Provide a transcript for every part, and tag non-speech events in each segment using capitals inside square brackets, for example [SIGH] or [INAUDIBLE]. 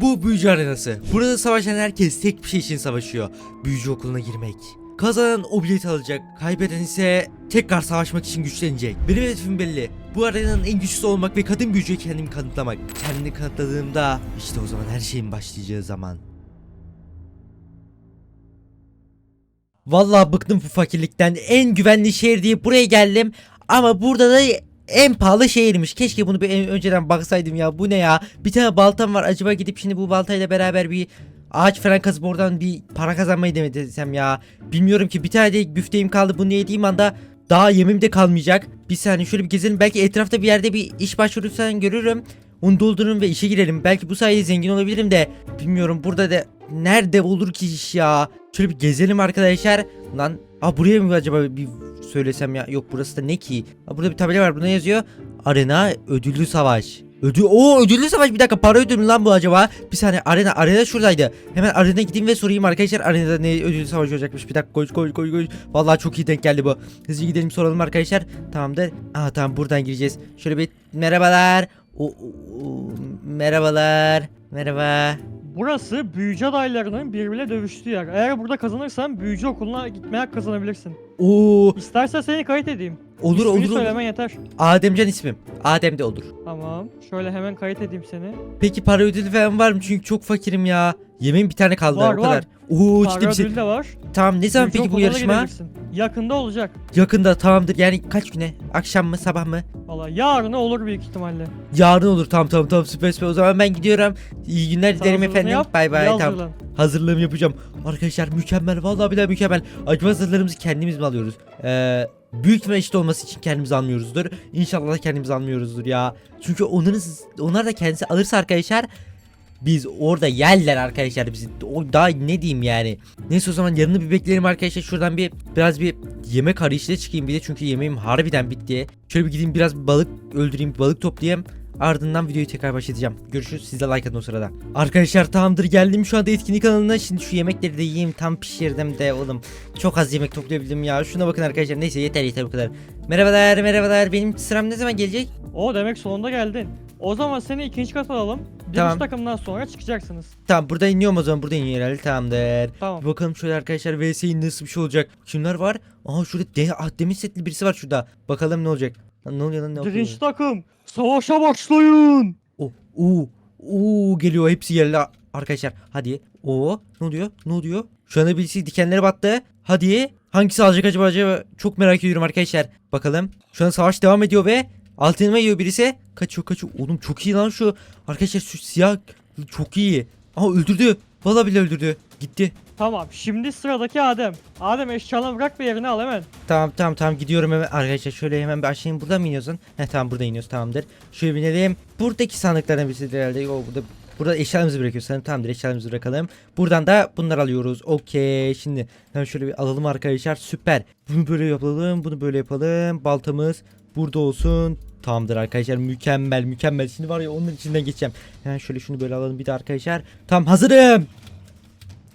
Bu büyücü arenası. Burada savaşan herkes tek bir şey için savaşıyor. Büyücü okuluna girmek. Kazanan o bileti alacak. Kaybeden ise tekrar savaşmak için güçlenecek. Benim hedefim belli. Bu arenanın en güçlüsü olmak ve kadın büyücüye kendimi kanıtlamak. Kendini kanıtladığımda işte o zaman her şeyin başlayacağı zaman. Vallahi bıktım bu fakirlikten. En güvenli şehir diye buraya geldim. Ama burada da en pahalı şehirmiş. Keşke bunu bir en- önceden baksaydım ya. Bu ne ya? Bir tane baltam var. Acaba gidip şimdi bu baltayla beraber bir ağaç falan kazıp oradan bir para kazanmayı demek desem ya. Bilmiyorum ki bir tane de güfteyim kaldı. Bunu yediğim anda daha yemim de kalmayacak. Bir saniye şöyle bir gezelim. Belki etrafta bir yerde bir iş başvurursan görürüm. Onu doldururum ve işe girelim. Belki bu sayede zengin olabilirim de. Bilmiyorum burada da nerede olur ki iş ya. Şöyle bir gezelim arkadaşlar. Lan Aa buraya mı acaba bir söylesem ya? Yok burası da ne ki? Aa, burada bir tabela var. Buna yazıyor. Arena ödüllü savaş. Ödül o ödüllü savaş bir dakika para ödülü lan bu acaba? Bir saniye arena arena şuradaydı. Hemen arenaya gideyim ve sorayım arkadaşlar arenada ne ödüllü savaş olacakmış. Bir dakika koş koş koş koş. Vallahi çok iyi denk geldi bu. Hızlı gidelim soralım arkadaşlar. Tamamdır. Aa tamam buradan gireceğiz. Şöyle bir merhabalar. O, o- o- merhabalar. Merhaba. Burası büyücü adaylarının birbiriyle dövüştüğü yer. Eğer burada kazanırsan büyücü okuluna gitmeye hak kazanabilirsin. Oo İstersen seni kayıt edeyim. olur İsmini olur. olur. söylemen yeter. Ademcan ismim. Adem de olur. Tamam. Şöyle hemen kayıt edeyim seni. Peki para ödülü falan var mı? Çünkü çok fakirim ya. Yemeğim bir tane kaldı Var, o kadar. var. Oo Para ciddi bir ödülü de var. Tamam ne zaman Büyücü peki bu yarışma? gidebilirsin. Yakında olacak. Yakında tamamdır. Yani kaç güne? Akşam mı sabah mı? Valla yarın olur büyük ihtimalle. Yarın olur. Tamam tamam tamam süper süper. O zaman ben gidiyorum. İyi günler dilerim efendim. yap, Bay bay. Tamam. Hazırlığımı yapacağım. Arkadaşlar mükemmel. Vallahi billahi mükemmel. Acaba hazırlarımızı kendimiz mi alıyoruz? Ee, büyük ihtimal işte olması için kendimiz almıyoruzdur. İnşallah da kendimiz almıyoruzdur ya. Çünkü onların, onlar da kendisi alırsa arkadaşlar biz orada yerler arkadaşlar bizi. O daha ne diyeyim yani. Neyse o zaman yarını bir bekleyelim arkadaşlar. Şuradan bir biraz bir yemek arayışına çıkayım bir de çünkü yemeğim harbiden bitti. Şöyle bir gideyim biraz balık öldüreyim, balık toplayayım. Ardından videoyu tekrar başlatacağım. Görüşürüz. Siz de like atın o sırada. Arkadaşlar tamamdır geldim şu anda etkinlik alanına. Şimdi şu yemekleri de yiyeyim. Tam pişirdim de oğlum. Çok az yemek toplayabildim ya. Şuna bakın arkadaşlar. Neyse yeter yeter bu kadar. Merhabalar merhabalar. Benim sıram ne zaman gelecek? O demek sonunda geldin. O zaman seni ikinci kat alalım. Birinci Tamam. takımdan sonra çıkacaksınız. Tamam burada iniyorum o zaman. Burada iniyor herhalde. Tamamdır. Tamam. Bir bakalım şöyle arkadaşlar VS'in nasıl bir şey olacak. Kimler var? Aha şurada de ah, demir setli birisi var şurada. Bakalım ne olacak. Lan ne oluyor lan ne oluyor? Birinci takım. Savaşa başlayın. O uuu uuu geliyor hepsi yerli arkadaşlar. Hadi. O ne oluyor? Ne oluyor? Şu anda birisi dikenlere battı. Hadi. Hangisi alacak acaba acaba? Çok merak ediyorum arkadaşlar. Bakalım. Şu an savaş devam ediyor ve altınıma yiyor birisi. Kaçıyor kaçıyor. Oğlum çok iyi lan şu. Arkadaşlar şu siyah çok iyi. Aha öldürdü. Vallahi bile öldürdü. Gitti. Tamam. Şimdi sıradaki Adem. Adem eşyalarını bırak ve yerine al hemen. Tamam tamam tamam gidiyorum hemen arkadaşlar şöyle hemen bir aşağıya buradan mı iniyorsun? He tamam burada iniyoruz tamamdır. Şöyle binelim. Buradaki sandıklardan birisi herhalde. Yo, burada burada eşyalarımızı bırakıyoruz sanırım. Tamamdır eşyalarımızı bırakalım. Buradan da bunları alıyoruz. Okey şimdi hemen şöyle bir alalım arkadaşlar süper. Bunu böyle yapalım bunu böyle yapalım. Baltamız burada olsun. Tamamdır arkadaşlar mükemmel mükemmel. Şimdi var ya onun içinden geçeceğim. Hemen şöyle şunu böyle alalım bir de arkadaşlar. Tamam hazırım.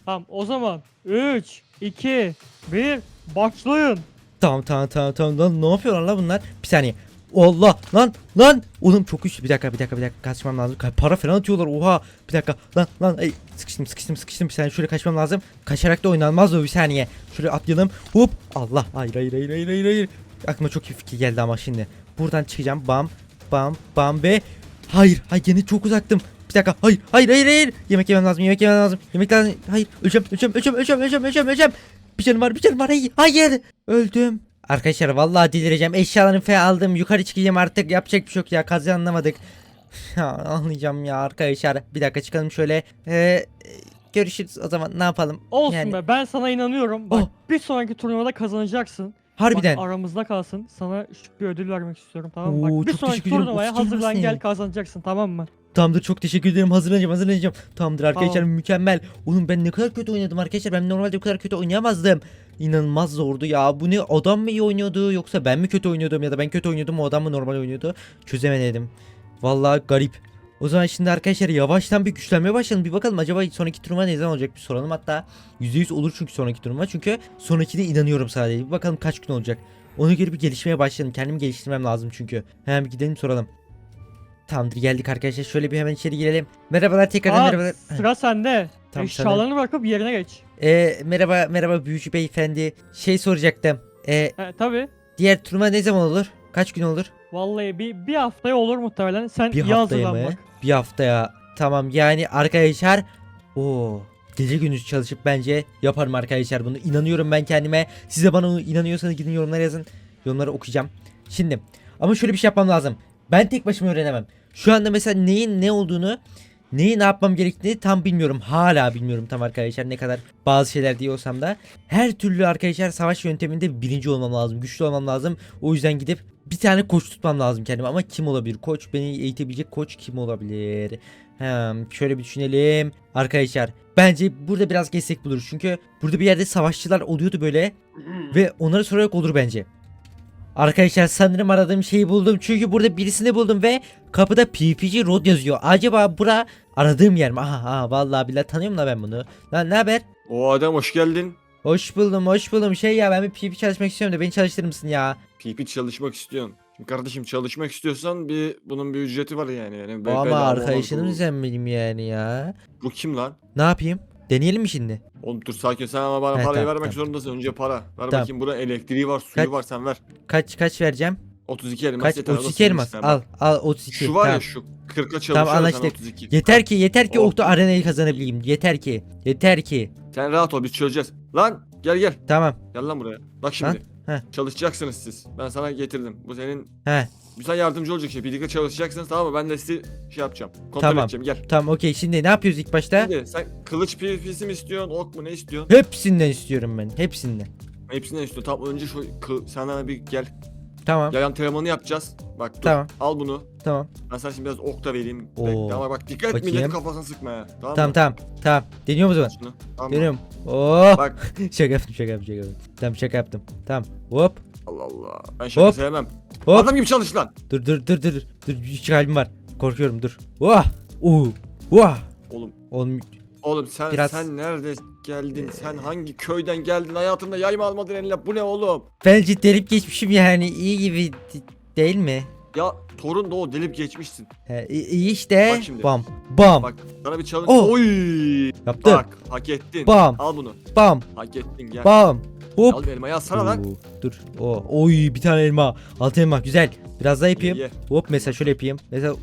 Tamam o zaman 3, 2, 1 başlayın. Tamam tamam tamam tamam. Lan ne yapıyorlar lan bunlar? Bir saniye. Allah lan lan. Oğlum çok güçlü. Bir dakika bir dakika bir dakika. Kaçmam lazım. Para falan atıyorlar. Oha. Bir dakika. Lan lan. Ay, sıkıştım sıkıştım sıkıştım. Bir saniye şöyle kaçmam lazım. Kaçarak da oynanmaz o bir saniye. Şöyle atlayalım. Hop. Allah. Hayır hayır hayır hayır hayır hayır. Aklıma çok iyi fikir geldi ama şimdi. Buradan çıkacağım. Bam bam bam ve hayır hayır. Gene çok uzaktım bir dakika hayır hayır hayır hayır yemek yemem lazım yemek yemem lazım yemek lazım hayır öleceğim öleceğim öleceğim öleceğim öleceğim öleceğim öleceğim bir canım var bir canım var hayır hayır öldüm Arkadaşlar vallahi delireceğim. Eşyalarımı falan aldım. Yukarı çıkacağım artık. Yapacak bir şey yok ya. Kazı anlamadık. [LAUGHS] Ya anlayacağım ya arkadaşlar. Bir dakika çıkalım şöyle. Ee, görüşürüz o zaman. Ne yapalım? Olsun Yani- be ben sana inanıyorum. Bak Oh. bir sonraki turnuvada kazanacaksın. Harbiden. Bak aramızda kalsın. Sana küçük bir ödül vermek istiyorum tamam mı? Oo, Bak bir çok sonraki teşekkür ederim. turnuvaya hazırlan gel kazanacaksın tamam mı? Tamamdır çok teşekkür ederim. Hazırlanacağım hazırlanacağım. Tamamdır arkadaşlar Tamam. mükemmel. Oğlum ben ne kadar kötü oynadım arkadaşlar. Ben normalde bu kadar kötü oynayamazdım. İnanılmaz zordu ya. Bu ne adam mı iyi oynuyordu yoksa ben mi kötü oynuyordum ya da ben kötü oynuyordum o adam mı normal oynuyordu? Çözemedim. Vallahi garip. O zaman şimdi arkadaşlar yavaştan bir güçlenmeye başlayalım. Bir bakalım acaba sonraki turnuva ne zaman olacak bir soralım. Hatta %100 olur çünkü sonraki turnuva. Çünkü sonrakine inanıyorum sadece. Bir bakalım kaç gün olacak. Ona göre bir gelişmeye başlayalım. Kendimi geliştirmem lazım çünkü. Hemen bir gidelim soralım. Tamamdır geldik arkadaşlar. Şöyle bir hemen içeri girelim. Merhabalar tekrardan Aa, merhabalar. sıra sende. Tamam, Eşyalarını bırakıp yerine geç. Ee, merhaba merhaba büyücü beyefendi. Şey soracaktım. Ee, He tabi. diğer turnuva ne zaman olur? Kaç gün olur? Vallahi bir, bir haftaya olur muhtemelen. Sen Bir iyi hazırlan bak. Bir haftaya. Tamam yani arkadaşlar. Oo. Gece gündüz çalışıp bence yaparım arkadaşlar bunu. İnanıyorum ben kendime. Siz de bana inanıyorsanız gidin yorumlara yazın. Yorumları okuyacağım. Şimdi ama şöyle bir şey yapmam lazım. Ben tek başıma öğrenemem. Şu anda mesela neyin ne olduğunu neyi ne yapmam gerektiğini tam bilmiyorum. Hala bilmiyorum tam arkadaşlar ne kadar bazı şeyler diye olsam da. Her türlü arkadaşlar savaş yönteminde birinci olmam lazım. Güçlü olmam lazım. O yüzden gidip bir tane koç tutmam lazım kendime. Ama kim olabilir? Koç beni eğitebilecek koç kim olabilir? Hem şöyle bir düşünelim. Arkadaşlar bence burada biraz destek buluruz. Çünkü burada bir yerde savaşçılar oluyordu böyle. Ve onları sorarak olur bence. Arkadaşlar sanırım aradığım şeyi buldum. Çünkü burada birisini buldum ve kapıda PPG Road yazıyor. Acaba bura aradığım yer mi? Aha, aha vallahi billahi tanıyorum da ben bunu. Lan ne haber? O adam hoş geldin. Hoş buldum, hoş buldum. Şey ya ben bir PP çalışmak istiyorum da beni çalıştırır mısın ya? PP çalışmak istiyorsun. Şimdi kardeşim çalışmak istiyorsan bir bunun bir ücreti var yani. yani be- Ama arkadaşınım sen benim yani ya. Bu kim lan? Ne yapayım? Deneyelim mi şimdi? Oğlum dur sakin sen ama bana He, parayı tamam, vermek tamam. zorundasın. Önce para. Ver Tamam. bakayım burada elektriği var, suyu Kaç- var sen ver. Kaç kaç vereceğim? 32 elmas Kaç? yeter. o da 32 senin elmas. Al al 32. Şu var tamam. ya şu 40'a çalışıyor Tamam, sen anlaştık. 32. Yeter ki yeter ki Oh. Okta arenayı kazanabileyim. Yeter ki. Yeter ki. Sen rahat ol biz çözeceğiz. Lan gel gel. Tamam. Gel lan buraya. Bak şimdi. Heh. Çalışacaksınız siz. Ben sana getirdim. Bu senin He. Güzel yardımcı olacak şey. Birlikte çalışacaksınız tamam mı? Ben de size şey yapacağım. Kontrol Tamam. edeceğim gel. Tamam okey. Şimdi ne yapıyoruz ilk başta? Şimdi sen kılıç PvP'si mi istiyorsun, ok mu ne istiyorsun? Hepsinden istiyorum ben. Hepsinden. Hepsinden istiyorum. Tamam önce şu kı- sana bir gel. Tamam. Yayan teramanı yapacağız. Bak dur. Tamam. Al bunu. Tamam. Ben sana şimdi biraz ok da vereyim. Oo. Bekle ama bak dikkat et Bakayım. milletin kafasını sıkma ya. Tamam Tamam mı? tamam. Tamam. Deniyor mu o zaman? Şunu. Tamam. mı? Deniyorum. Oh. Bak [LAUGHS] şaka yaptım şaka yaptım şaka yaptım. Tamam şaka yaptım. Tamam. Hop. Allah Allah. Ben şaka Hop. sevmem. Hop. Adam gibi çalış lan. Dur dur dur dur. Dur hiç kalbim var. Korkuyorum dur. Vah. Uh. Vah. Oğlum Oğlum oğlum sen Biraz- sen nerede geldin? Sen hangi köyden geldin? Hayatında yayma almadın eline. Bu ne oğlum? bence delip geçmişim yani iyi gibi de- değil mi? Ya torun da o delip geçmişsin. He, iyi işte. Bak şimdi. Bam. Bam. Bak sana bir challenge. Oh. Oy! Yaptım. Bak hak ettin. Bam. Al bunu. Bam. Hak ettin gel. Bam. Hop. Al bir elmayı alsana lan. Oo, Dur. O. Oy bir tane elma. Altı elma güzel. Biraz daha yapayım. Ye. Hop mesela şöyle yapayım. Mesela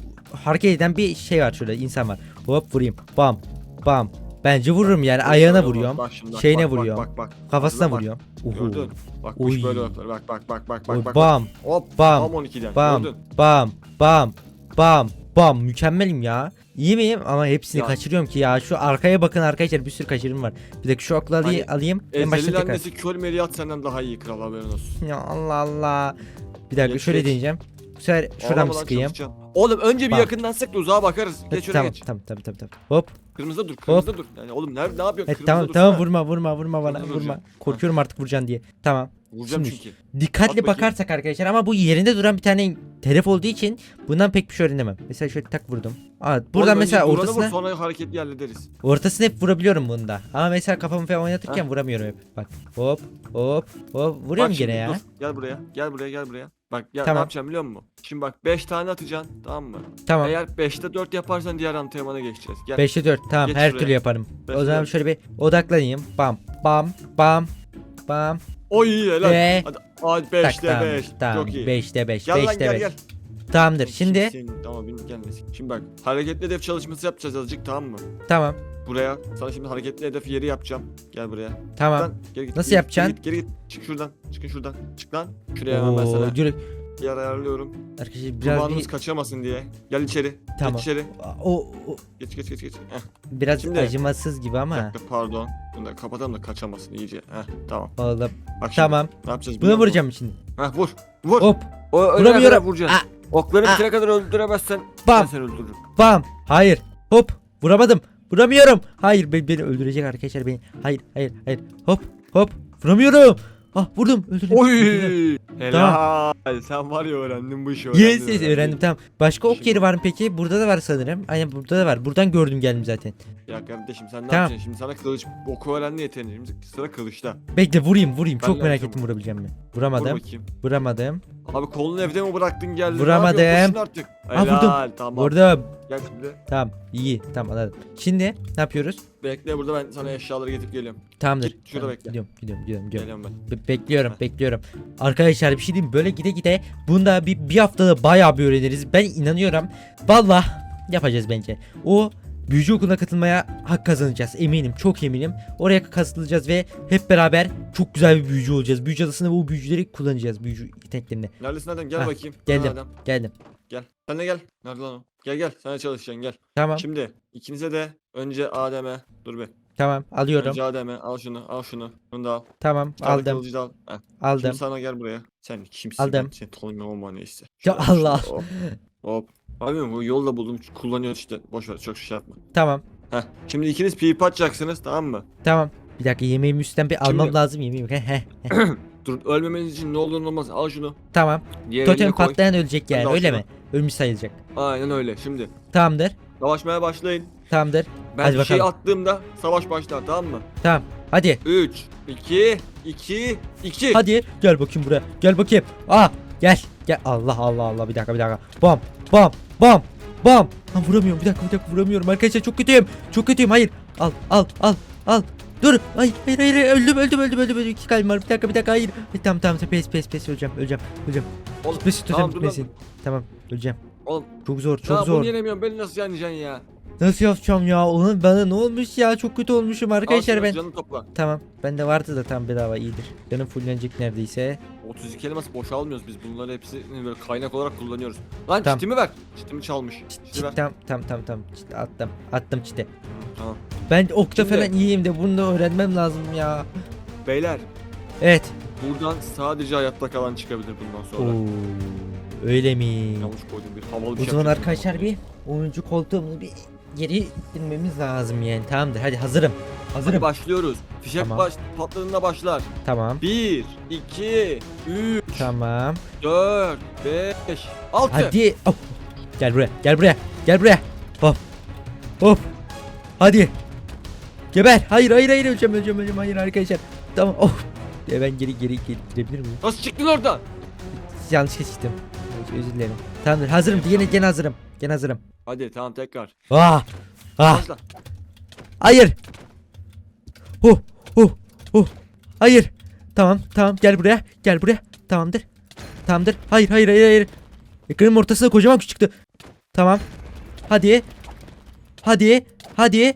hareket eden bir şey var şurada insan var. Hop vurayım. Bam. Bam. Bence vururum yani ayağına vuruyorum. Bak şimdi bak, şeyine bak, vuruyorum. Bak bak. bak. Kafasına Bak, vuruyorum. Uhu. Gördün. Bak Oy. kuş böyle yapar. Bak bak bak bak bak Oy, bak. Bam. Hop. Bam. Bam 12'den. Bam. Gördün. Bam. Bam. Bam. Bam. Mükemmelim ya. Miyim? Ama hepsini Ya. kaçırıyorum ki ya. Şu arkaya bakın arkadaşlar bir sürü kaçırım var. Bir dakika şu okla alayım. Hani alayım. En başta Ezel'in tekrar. annesi kör meliyat senden daha iyi kral haberin olsun. Ya Allah Allah. Bir dakika Geç, şöyle geç. deneyeceğim. Bu sefer şuradan lan, sıkayım. çalışacaksın. Oğlum önce bir Bak. yakından sık da uzağa bakarız. Geç şöyle tamam, geç. tamam tamam tamam tamam. Hop. Kırmızıda dur. Kırmızıda dur. Yani oğlum nerede ne yapıyorsun? Evet, Kırmızıda tamam dursana. tamam vurma vurma vurma bana Kırmızı vurma. Korkuyorum artık vuracaksın diye. Tamam. Vuracağım Şimdi- çünkü. Dikkatli At bakayım. bakarsak arkadaşlar ama bu yerinde duran bir tane telef olduğu için bundan pek bir şey öğrenemem. Mesela şöyle tak vurdum. Aa, buradan Oğlum mesela duranı vur, ortasına sonra hareketli hallederiz. ortasını hep vurabiliyorum bunda. Ama mesela kafamı falan oynatırken vuramıyorum hep. Bak hop hop hop vuruyorum gene ya. dur. Gel buraya. Gel buraya gel buraya. Bak ya Tamam. ne yapacağım biliyor musun? Şimdi bak 5 tane atacaksın tamam mı? Tamam. Eğer 5'te 4 yaparsan diğer antrenmana geçeceğiz. Gel. 5'te 4 tamam Geç her şuraya. türlü yaparım. Beş o zaman dört. şöyle bir odaklanayım. Bam bam bam bam. Oy iyi helal. Ve- Hadi, hadi Tak 5'te tamam. 5. Tamam Çok iyi. 5'te 5. Gel lan 5'te gel 5. gel. Tamamdır. Şimdi Kimsenin- Tamam benim gelmesin. Şimdi bak hareketli hedef çalışması yapacağız azıcık tamam mı? tamam. Buraya sana şimdi hareketli hedef yeri yapacağım. Gel buraya. Tamam. Lan, geri git, Nasıl geri git, yapacaksın? Geri git, geri git. Çık şuradan. Çıkın şuradan. Çık lan. Şuraya hemen ben sana Oo. Yer ayarlıyorum. Arkadaşlar biraz Kurbanımız bir kaçamasın diye. Gel içeri. Tamam. Geç içeri. o, o Geç geç geç geç. Heh. biraz Şimdi- acımasız gibi ama. dakika, pardon. Bunu da kapatalım da kaçamasın iyice. Heh tamam. Oğlum Bak şimdi tamam. ne yapacağız musun? vuracağım şimdi. Heh vur. Vur. Hop O Vuramıyorum. vuracaksın. Ah. Okları Ah. bitene kadar öldüremezsen ben bam seni öldürürüm. bam. Hayır. Hop vuramadım. Vuramıyorum. Hayır beni, beni öldürecek arkadaşlar beni. Hayır hayır hayır. Hop hop. Vuramıyorum. Ah vurdum. Öldürdüm. Oy. Helal. Sen var ya öğrendin bu işi öğrendin. Yes yes öğrendim tamam. Başka ok yeri var mı peki? Burada da var sanırım. Aynen burada da var. Buradan gördüm geldim zaten. Ya kardeşim sen ne Tamam. yapacaksın? Şimdi sana kılıç oku öğrendi yeteneği. Şimdi sıra kılıçta. Bekle vurayım vurayım. Ben Çok merak ettim vurabileceğim mi? Vur Vuramadım. bakayım. Vuramadım. Abi kolunu evde mi bıraktın geldin? Ne Vuramadım. yapıyorsun? Koşun artık. Vurdum. Helal, Tamam. Vurdum. Gel şimdi. Tamam iyi tamam anladım. Şimdi ne yapıyoruz? Bekle burada ben sana eşyaları getirip geliyorum. Tamamdır. Git, şurada Tamam, bekle. Gidiyorum gidiyorum gidiyorum. gidiyorum. Geliyorum ben. Be- bekliyorum bekliyorum. Arkadaşlar bir şey diyeyim böyle gide gide bunda bir, bir haftada bayağı bir öğreniriz. Ben inanıyorum. Valla yapacağız bence. O büyücü okuluna katılmaya hak kazanacağız eminim çok eminim. Oraya katılacağız ve hep beraber çok güzel bir büyücü olacağız. Büyücü adasında bu büyücüleri kullanacağız büyücü yeteneklerini. Neredesin Adem? Gel Heh, bakayım. geldim. Ha, Adem. Geldim. Gel. Sen de gel. Nerede lan o? Gel gel. Sana çalışacaksın gel. Tamam Şimdi ikinize de önce Adem'e. Dur be. tamam alıyorum. Önce Adem'e. Al şunu. Al şunu. Bunu da al. Tamam aldım kılıcı da al. Heh. aldım. Şimdi sana gel buraya. Sen kimsin? Aldım. Seni tanımıyorum ama neyse. Ya Allah. Hop. Hop. Abi bu yolda buldum. Kullanıyoruz işte. Boş ver. Çok şey yapma. Tamam Heh. Şimdi ikiniz pipi atacaksınız tamam mı? tamam. Bir dakika yemeğimi üstten bir almam Şimdi- lazım yemeğimi. Heh, heh. [CLEARS THROAT] Dur ölmemeniz için ne olur ne olmaz. Al şunu. tamam. Diğer Totem koy. patlayan ölecek yani Hadi öyle mi? Ölmüş sayılacak. Aynen öyle. Şimdi Tamamdır. savaşmaya başlayın. Tamamdır. Ben Hadi bir şey bakalım. attığımda savaş başlar tamam mı? Tamam. Hadi. 3, 2, 2, 2. Hadi. Gel bakayım buraya. Gel bakayım. Aa gel. Gel. Allah Allah Allah bir dakika bir dakika. Bam bam bam bam. Ha, vuramıyorum bir dakika bir dakika vuramıyorum arkadaşlar çok kötüyüm. Çok kötüyüm hayır. Al al al al. Dur. Hayır hayır hayır öldüm öldüm öldüm öldüm. öldüm. İki kalbim var. Bir dakika bir dakika hayır. Ay, tamam tamam pes pes pes öleceğim öleceğim öleceğim. Oğlum, Gitmesin tamam, dur lan. gitmesin. Tamam öleceğim. Oğlum Çok zor çok ya zor. bunu yenemiyorum. Beni nasıl yeneceksin ya? Nasıl yapacağım ya? Onun bana ne olmuş ya? Çok kötü olmuşum arkadaşlar ben. Canını topla. Tamam. Bende vardı da tam bedava iyidir. Canım fullenecek neredeyse. 32 elmas boşa almıyoruz biz. Bunları hepsini böyle kaynak olarak kullanıyoruz. Lan Tamam. çitimi ver. Çitimi çalmış. Çit ver. tam tam tam tam Çit attım. Attım çite. Tamam. Ben okta Şimdi- falan iyiyim de bunu da öğrenmem lazım ya. Beyler Evet. buradan sadece hayatta kalan çıkabilir bundan sonra. Oo, öyle mi? Yanlış koydum bir havalı bir O şey zaman arkadaşlar bir oyuncu koltuğumuzu bir geri inmemiz lazım yani. Tamamdır. Hadi hazırım. Hadi Hazırım. başlıyoruz. Fişek Tamam. baş patladığında başlar. Tamam. 1, 2, 3, Tamam. 4, 5, 6. Hadi. Oh. Gel buraya. Gel buraya. Gel buraya. Hop. Hop. Hadi. Geber. Hayır hayır hayır öleceğim öleceğim öleceğim. Hayır arkadaşlar. Tamam. Oh. E ben geri geri gidebilir miyim? Nasıl çıktın oradan? Yanlış geçtim. Öz- Özür dilerim. Tamamdır. Hazırım. Gene gene hazırım. Gene hazırım. Hadi tamam tekrar. Ah. Ah. Başla. Hayır. Huh. Huh. Huh. Hayır. Tamam. Tamam. Gel buraya. Gel buraya. Tamamdır. Tamamdır. Hayır hayır hayır hayır. Ekranın ortasında kocaman kuş çıktı. Tamam. Hadi. Hadi. Hadi.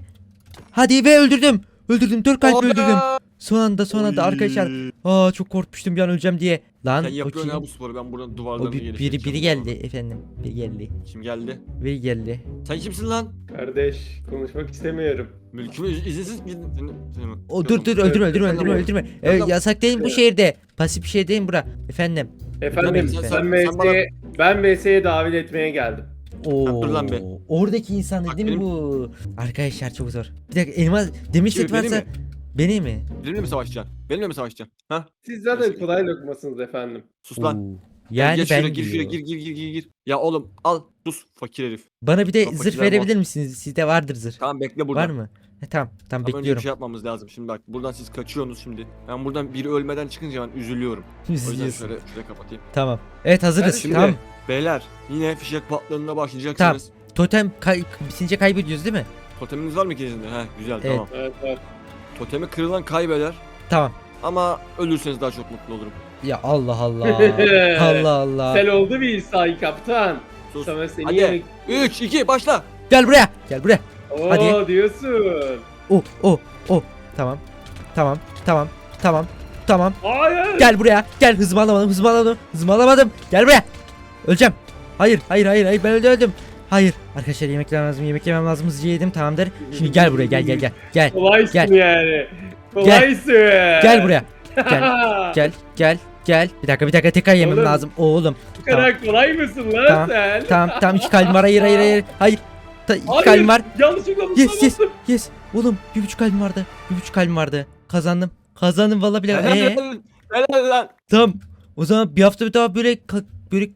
Hadi ve öldürdüm. Öldürdüm. Dört kalp öldürdüm. Son anda son anda arkadaşlar. Aa çok korkmuştum bir an öleceğim diye. Lan Sen o yapıyorsun kim? ha bu sporu ben buradan O duvarlarını bir- biri, biri geldi efendim. Biri geldi. Kim geldi? Biri geldi. Sen kimsin lan? Kardeş konuşmak istemiyorum. Mülkümü izinsiz gidin. O dur dur öldürme öldürme öldürme öldürme. Ee, Tamam. yasak değil bu şehirde. Pasif bir şey değil bura. Efendim. Efendim sen- ben sen- sen VS'ye ben VS'ye davet etmeye geldim. Oo. dur lan be. Oradaki insan Bak değil mi benim- bu? Arkadaşlar çok zor. Bir dakika elmas demir Kim, set beni varsa mi? Beni mi? Benimle mi savaşacaksın? Benimle mi savaşacaksın? Ha? Siz zaten Nasıl? kolay lokmasınız efendim. Sus lan. Oo. Yani gir ben şuraya, gir şuraya gir gir gir gir gir. Ya oğlum al sus fakir herif. Bana bir de Kapı zırh kiler verebilir misiniz? Sizde vardır zırh. Tamam bekle burada. Var mı? He, tamam tamam Ama önce bir bekliyorum. şey yapmamız lazım. Şimdi bak buradan siz kaçıyorsunuz şimdi. Ben buradan biri ölmeden çıkınca ben üzülüyorum. O yüzden Üzülüyorsun. şöyle şuraya kapatayım. Tamam. Evet hazırız. Şimdi Tamam. beyler yine fişek patladığında başlayacaksınız. Totem kay bitince kaybediyoruz değil mi? Toteminiz var mı ikinizin de? Heh güzel Evet. tamam. Evet, evet. Totemi kırılan kaybeder. Tamam. Ama ölürseniz daha çok mutlu olurum. Ya Allah Allah. [LAUGHS] Allah Allah. Sen oldu bir İsa'yı kaptan. Sus. Sana seni Hadi. yemek. 3 2 başla. Gel buraya. Gel buraya. Oo Hadi. diyorsun. Oh oh oh. Tamam. Tamam. Tamam. Tamam. Tamam. Hayır. Gel buraya. Gel hızımı alamadım. Hızımı alamadım. Hızımı alamadım. Gel buraya. Öleceğim. Hayır. Hayır. Hayır. Hayır. Ben öldüm. Hayır. Arkadaşlar yemek yemem lazım. Yemek yemem lazım. Hızlıca yedim. Tamamdır. Şimdi gel buraya. Gel gel gel. Gel. Kolaysın Gel. yani. Kolaysın. Gel buraya. Gel. [LAUGHS] Gel. Gel. Gel. Bir dakika bir dakika tekrar yemem Oğlum. lazım. Oğlum. Bu kadar kolay mısın lan Tamam, sen? Tamam tamam iki kalbim var. Hayır hayır hayır. Hayır. Ta, iki Hayır, kalbim var. Yanlışlıkla Yes yes yes. Oğlum bir buçuk kalbim vardı. Bir buçuk kalbim vardı. Kazandım. Kazandım vallahi bile. [LAUGHS] Ee? Helal helal lan. Tamam. O zaman bir hafta bir daha böyle böyle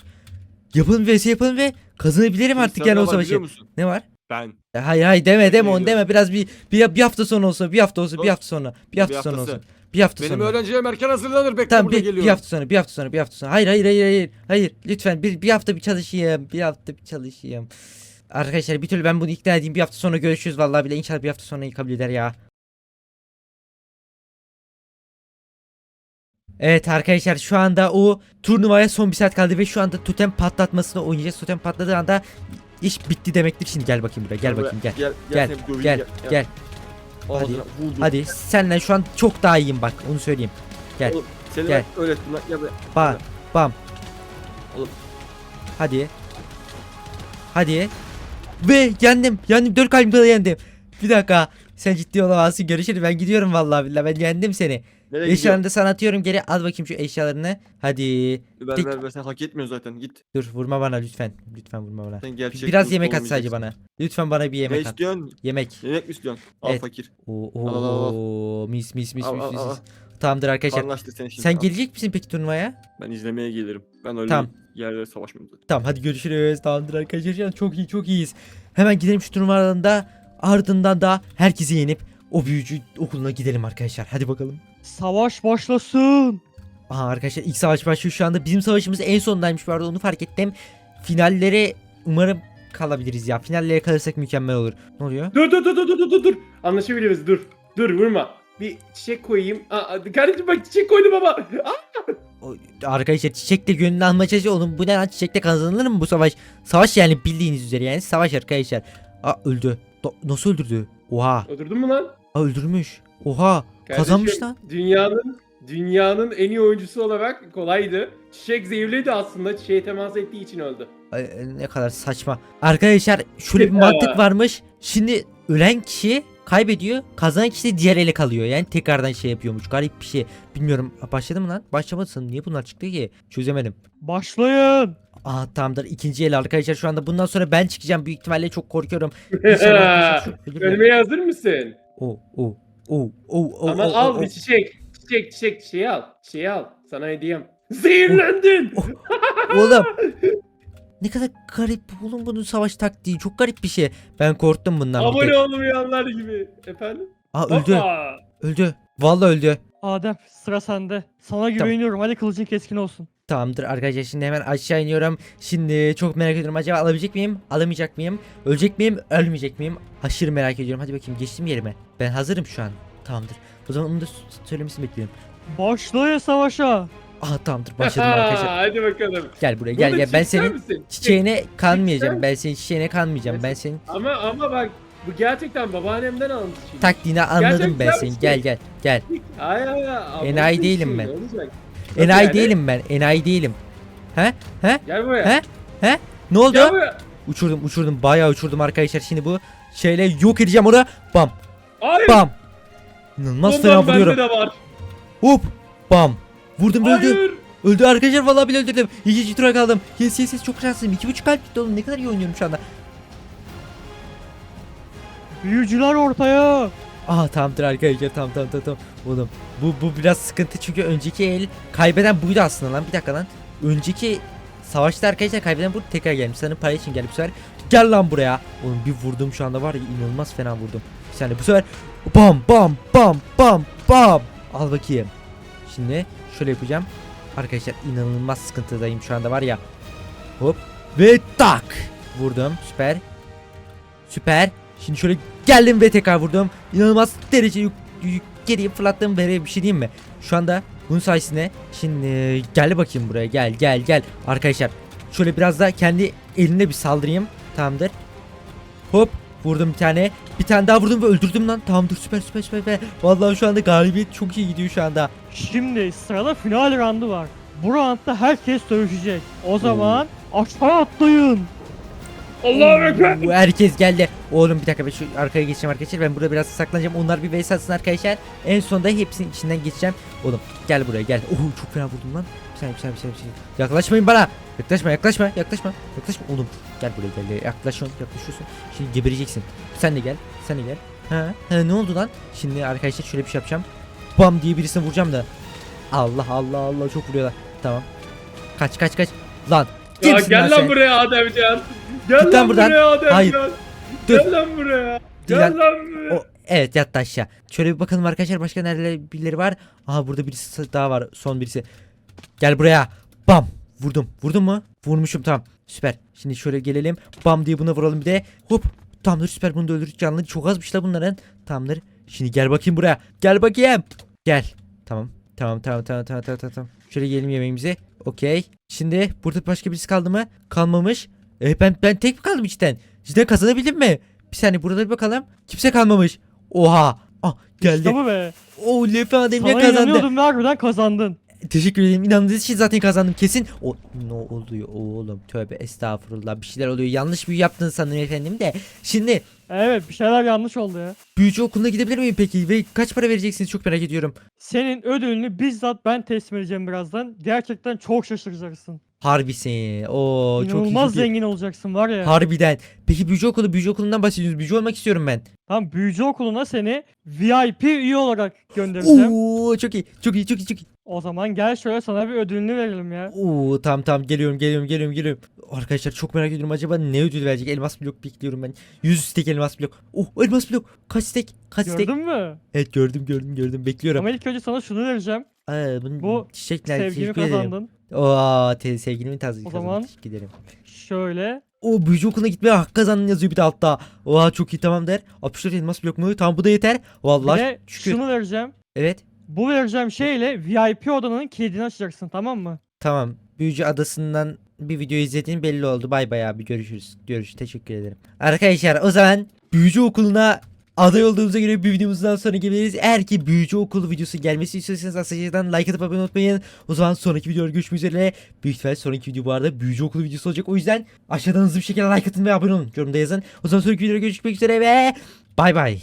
yapalım vs yapalım ve kazanabilirim artık yani o savaşı. Ne var? Ben. Hayır hayır deme deme onu deme biraz bir, bir bir hafta sonra olsun bir hafta olsun bir hafta sonra bir hafta sonra olsun bir hafta Benim sonra. öğrencilerim erken hazırlanır. Bekle Tamam burada bir, geliyorum. bir hafta sonra bir hafta sonra bir hafta sonra. Hayır hayır hayır hayır hayır lütfen bir bir hafta bir çalışayım bir hafta bir çalışayım. Arkadaşlar bir türlü ben bunu ikna edeyim bir hafta sonra görüşürüz vallahi bile inşallah bir hafta sonra kabul eder ya. Evet arkadaşlar şu anda o turnuvaya son bir saat kaldı ve şu anda totem patlatmasını oynayacağız. Totem patladığı anda iş bitti demektir. Şimdi gel bakayım buraya gel bakayım gel. Gel Gel, döveyim, Gel gel Ağzına Hadi. hadi senle şu an çok daha iyiyim bak onu söyleyeyim. gel, Oğlum seni gel. öğrettim lan. Gel buraya. Bam bam. Oğlum. Hadi. Hadi. Ve yendim. Yendim. Dört kalbimde de yendim. Bir dakika. Sen ciddi olamazsın. Görüşürüz. Ben gidiyorum vallahi billahi. Ben yendim seni. Nereye gidiyorsun? Eşyalarını da sana atıyorum geri. Al bakayım şu eşyalarını. Hadi. Ver Tek- ver ver sen hak etmiyorsun zaten. Git. Dur vurma bana lütfen. Lütfen vurma bana. Sen gerçek Biraz dost yemek at sadece olmayacaksın. bana. Lütfen bana bir Ne yemek at. istiyorsun? Yemek. Yemek mi istiyorsun? Al Evet. fakir. Oo, Al, al, al, oo, mis mis mis Al, mis al, mis. al. mis. Tamamdır arkadaşlar. Anlaştık seni şimdi. Sen Al. gelecek misin peki turnuvaya? Ben izlemeye gelirim. Ben öyle Tamam. yerlere savaşmıyorum zaten. Tamam hadi görüşürüz. Tamamdır arkadaşlar. Çok iyi çok iyiyiz. Hemen gidelim şu turnuvalarında. Ardından da herkesi yenip o büyücü okuluna gidelim arkadaşlar. Hadi bakalım. Savaş başlasın. Aha arkadaşlar ilk savaş başlıyor şu anda. Bizim savaşımız en sondaymış bu arada onu fark ettim. Finallere umarım kalabiliriz ya. Finallere kalırsak mükemmel olur. Ne oluyor? Dur dur dur dur dur dur dur. Anlaşabiliriz dur. Dur vurma. Bir çiçek koyayım. Aa, kardeşim bak çiçek koydum baba. Aa, O- Arkadaşlar çiçekle gönlünü almaya çalışıyor. Oğlum bu ne lan çiçekle kazanılır mı bu savaş? Savaş yani bildiğiniz üzere yani savaş arkadaşlar. Aa öldü. Do- Nasıl öldürdü? Oha. öldürdün mü lan? Aa öldürmüş. Oha. Kazanmış Kardeşim, lan. Dünyanın dünyanın en iyi oyuncusu olarak kolaydı. Çiçek zehirliydi aslında. Çiçeğe temas ettiği için öldü. Ay, ne kadar saçma. Arkadaşlar şöyle bir [LAUGHS] mantık varmış. Şimdi ölen kişi kaybediyor. Kazanan kişi de diğer ele kalıyor. Yani tekrardan şey yapıyormuş. Garip bir şey. Bilmiyorum. Başladı mı lan? Başlamadı sanırım. Niye bunlar çıktı ki? Çözemedim. Başlayın. Aa tamamdır. ikinci el arkadaşlar şu anda. Bundan sonra ben çıkacağım. Büyük ihtimalle çok korkuyorum. [LAUGHS] İnşallah? Ölmeye hazır mısın? Oo, oo, oo, oo, oo, Ama al oo. bir çiçek. Çiçek çiçek çiçeği al. Çiçeği al. Sana hediyem. [LAUGHS] Zehirlendin. Oğlum. Ne kadar garip oğlum bunun savaş taktiği. Çok garip bir şey. Ben korktum bundan. Abone olmayanlar gibi. Efendim? Aa öldü. Öldü. Vallahi öldü. Adem sıra sende. Sana güveniyorum. Hadi kılıcın keskin olsun. Tamamdır arkadaşlar şimdi hemen aşağı iniyorum. Şimdi çok merak ediyorum acaba alabilecek miyim? Alamayacak mıyım? Ölecek miyim? Ölmeyecek miyim? Aşırı merak ediyorum. Hadi bakayım geçtim yerime. Ben hazırım şu an. Tamamdır. O zaman onu da söylemesini bekliyorum. Başlayın savaşa. Aha tamamdır başladım arkadaşlar. [LAUGHS] Hadi bakalım. Gel buraya gel Burada gel. Ben senin misin? çiçeğine kanmayacağım. Ben senin çiçeğine kanmayacağım. Ben senin Ama ama bak bu gerçekten babaannemden almış taktiğini anladım ben Gerçekten senin. misin? Gel gel gel. Ay ay ay. Enayi değilim misin? ben. Ne olacak? Enayi yani? değilim ben. Enayi değilim. Gel buraya. He? Ne oldu? Gel buraya. Uçurdum uçurdum. Bayağı uçurdum arkadaşlar. Şimdi bu şeyle yok edeceğim onu. Bam. Hayır. Bam. İnanılmaz fena Ondan vuruyorum. bende de var. Hop. Bam. Vurdum ve öldü. Hayır. Öldü arkadaşlar vallahi bile öldürdüm. İkinci tura kaldım. Yes yes yes çok şanslıyım. İki buçuk kalp gitti oğlum. Ne kadar iyi oynuyorum şu anda. Büyücüler ortaya. Aha tamamdır arkadaşlar tamam tamam tamam. tamam. Oğlum bu, bu biraz sıkıntı çünkü önceki el kaybeden buydu aslında lan. Bir dakika lan. Önceki savaşta arkadaşlar kaybeden bu tekrar gelmiş. Sanırım para için geldi bu sefer. Gel lan buraya. Oğlum bir vurdum şu anda var ya inanılmaz fena vurdum. Bir saniye bu sefer bam bam bam bam bam. Al bakayım. Şimdi şöyle yapacağım. Arkadaşlar inanılmaz sıkıntıdayım şu anda var ya. Hop ve tak. Vurdum süper. Süper. Şimdi şöyle geldim ve tekrar vurdum. İnanılmaz derece yük, yük- geriye fırlattım ve bir şey diyeyim mi? Şu anda bunun sayesinde şimdi gel bakayım buraya gel gel gel. Arkadaşlar şöyle biraz da kendi eline bir saldırayım. Tamamdır. Hop vurdum bir tane. Bir tane daha vurdum ve öldürdüm lan. Tamamdır süper süper süper. süper. Vallahi şu anda galibiyet çok iyi gidiyor şu anda. Şimdi sırada final roundu var. Bu roundda herkes dövüşecek. O zaman aşağı atlayın. Allahu ekber. Oo, Herkes geldi. Oğlum bir dakika ben şu arkaya geçeceğim arkadaşlar. Ben burada biraz saklanacağım. Onlar bir vs atsın arkadaşlar. En sonunda hepsinin içinden geçeceğim. Oğlum gel buraya gel. Oo çok fena vurdum lan. Bir saniye bir saniye bir saniye. bir saniye. Yaklaşmayın bana. Yaklaşma yaklaşma yaklaşma. Yaklaşma oğlum. Gel buraya gel. Yaklaşıyorsun yaklaşıyorsun. Şimdi gebereceksin. Sen de gel. Sen de gel. Ha, ha ne oldu lan? Şimdi arkadaşlar şöyle bir şey yapacağım. Bam diye birisini vuracağım da. Allah Allah Allah çok vuruyorlar. Tamam. Kaç kaç kaç. Lan. Ya gel sen? lan buraya Ademcan. Gel Git lan buradan. buraya Ademcan. Hayır. Dur. Gel lan buraya. Gel Gel. lan buraya. O evet yattı aşağı. Şöyle bir bakalım arkadaşlar başka nerede birileri var. Aha burada birisi daha var son birisi. Gel buraya. Bam. Vurdum. Vurdum mu? Vurmuşum tamam. Süper. Şimdi şöyle gelelim. Bam diye buna vuralım bir de. Hop. Tamamdır süper bunu da öldürdük. Canları çok azmış la bunların. Tamamdır. Şimdi gel bakayım buraya. Gel bakayım. Gel. Tamam. Tamam tamam tamam tamam tamam tamam. Şöyle gelelim yemeğimize. Okey. Şimdi burada başka birisi kaldı mı? Kalmamış. E ben ben tek mi kaldım cidden? Cidden kazanabildim mi? Bir saniye burada bir bakalım. Kimse kalmamış. Oha. Ah geldi. İşte bu be. O Lefe Adem Sana ne kazandı? inanıyordum ve harbiden kazandın. Teşekkür ederim. İnandığınız için zaten kazandım kesin. O ne oluyor oğlum? Tövbe estağfurullah. Bir şeyler oluyor. Yanlış büyü yaptın sanırım efendim de. Şimdi Evet bir şeyler yanlış oldu ya. büyücü okuluna gidebilir miyim peki? Ve kaç para vereceksiniz? Çok merak ediyorum. Senin ödülünü bizzat ben teslim edeceğim birazdan. Gerçekten çok şaşıracaksın. Harbisi. Oo çok. İnanılmaz iyi. zengin olacaksın var ya. Harbiden. Peki büyücü okulu, büyücü okulundan bahsediyorsunuz. Büyücü olmak istiyorum ben. Tam büyücü okuluna seni VIP üye olarak göndereceğim. Oo çok iyi. Çok iyi, çok iyi, çok iyi. O zaman gel şöyle sana bir ödülünü verelim ya. Oo tamam tamam geliyorum geliyorum geliyorum geliyorum. Arkadaşlar çok merak ediyorum acaba ne ödül verecek? Elmas blok bekliyorum ben. 100 stek elmas blok. Oh elmas blok. Kaç stek? Kaç stek? Gördün mü? Evet gördüm gördüm gördüm bekliyorum. Ama ilk önce sana şunu vereceğim. Aa, bunun Bu çiçekler Sevgimi kazandın. Oo te sevgilimin tazı O kazandı. zaman- Teşekkür ederim. Şöyle. O büyücü okuluna gitmeye hak kazandın yazıyor bir de altta. Oha çok iyi tamam der. 64 elmas blok mu? Tamam bu da yeter. Vallahi şükür. şunu vereceğim. Evet. Bu vereceğim şeyle VIP odanın kilidini açacaksın tamam mı? Tamam. Büyücü adasından bir video izlediğin belli oldu. Bay bay abi görüşürüz. Görüş teşekkür ederim. Arkadaşlar o zaman büyücü okuluna aday olduğumuza göre bir videomuzdan sonra gelebiliriz. Eğer ki büyücü okulu videosu gelmesi istiyorsanız aşağıdan like atıp abone unutmayın. O zaman sonraki videoda görüşmek üzere. Büyük ihtimal sonraki video bu arada büyücü okulu videosu olacak. O yüzden aşağıdan hızlı bir şekilde like atın ve abone olun. Yorumda yazın. O zaman sonraki videoda görüşmek üzere ve bay bay.